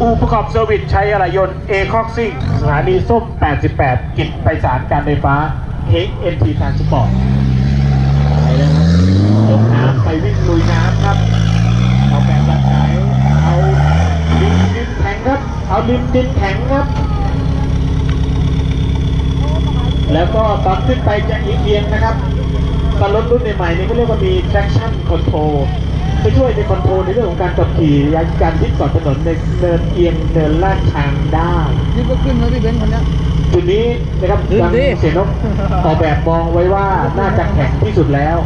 อูประกอบเซอร์วิสใช้อะไรยนต์เอคอกซิ่งสถานีส้ม 88 กิจไปสารการไฟฟ้าเฮกเอ็นทีทางสปอร์ตไปแล้วครับลงน้ำไปวิ่งลุยน้ำครับเอาแบบแบบไหนเอาดินดินแข็งครับ เอาดินดินแข็งครับ แล้วก็ตอนขึ้นไปจะอีกเอียงนะครับตอนรถรุ่นใหม่ๆนี่เขาเรียกว่ามี traction control จะช่วยในคอนโทรลในเรื่องของการขับขี่และการพลิกเกาะถนนในเนินเอียงเนินลาดชันได้นี่ก็ขึ้นแล้วพี่เบนซ์คนเนี้ยจุดนี้นะครับขึ้นทางดิเสียนกออกแบบมองไว้ว่าน่าจะแข็งที่สุดแล้ว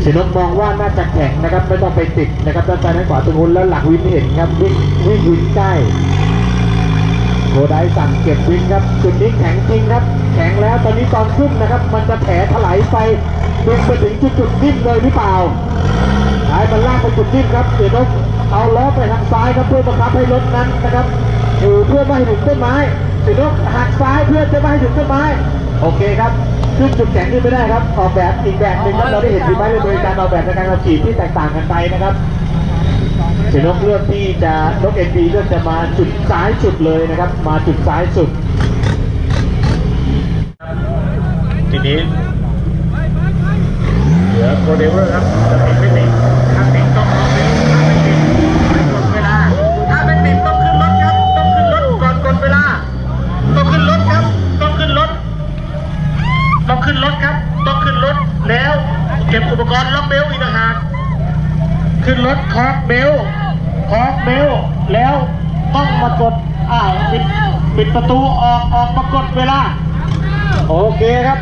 เสียนกมองว่าน่าจะแข็งนะครับไม่ต้องไปติดนะครับด้านซ้ายด้านขวาตรงนู้นแล้วหลังวินเห็นครับวิ่งวิ่งวินใกล้โคไดสั่งเก็บวินครับจุดนี้แข็งจริงครับ แข็งแล้วตอนนี้ตอนขึ้นนะครับ มันจะแผลถลายไปดึงไปถึงจุดจุดนิ่มเลยหรือเปล่า หายมันลากไปจุดนิ่มครับเสียนกเอาล้อไปทางซ้ายครับเพื่อบังคับให้รถนั้นนะครับอยู่เพื่อไม่ให้ถึงต้นไม้เสียนกหักซ้ายเพื่อจะไม่ให้ถึงต้นไม้โอเคครับขึ้นจุดแข็งขึ้นไม่ได้ครับออกแบบอีกแบบหนึ่งครับเราได้เห็นฝีไม้ลายมือการออกแบบในการขับขี่ที่แตกต่างกันไปนะครับเสียนกเลือกที่จะนกเอ็นดีเลือกจะมาจุดซ้ายสุดเลยนะครับ มาจุดซ้ายสุด ทีนี้เหลือโคเดเวอร์ครับ ก็บอุปกรณ์ล็อกเบลอีกต่างหากขึ้นรถคอร์กเบลคอร์กเบลแล้วต้องมากดอ่าปิดปิดประตูออกออกมากดเวลา โอเคครับ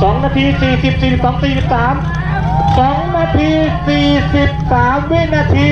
สองนาทีสี่สิบสี่สองสี่สิบสามสองนาทีสี่สิบสามวินาที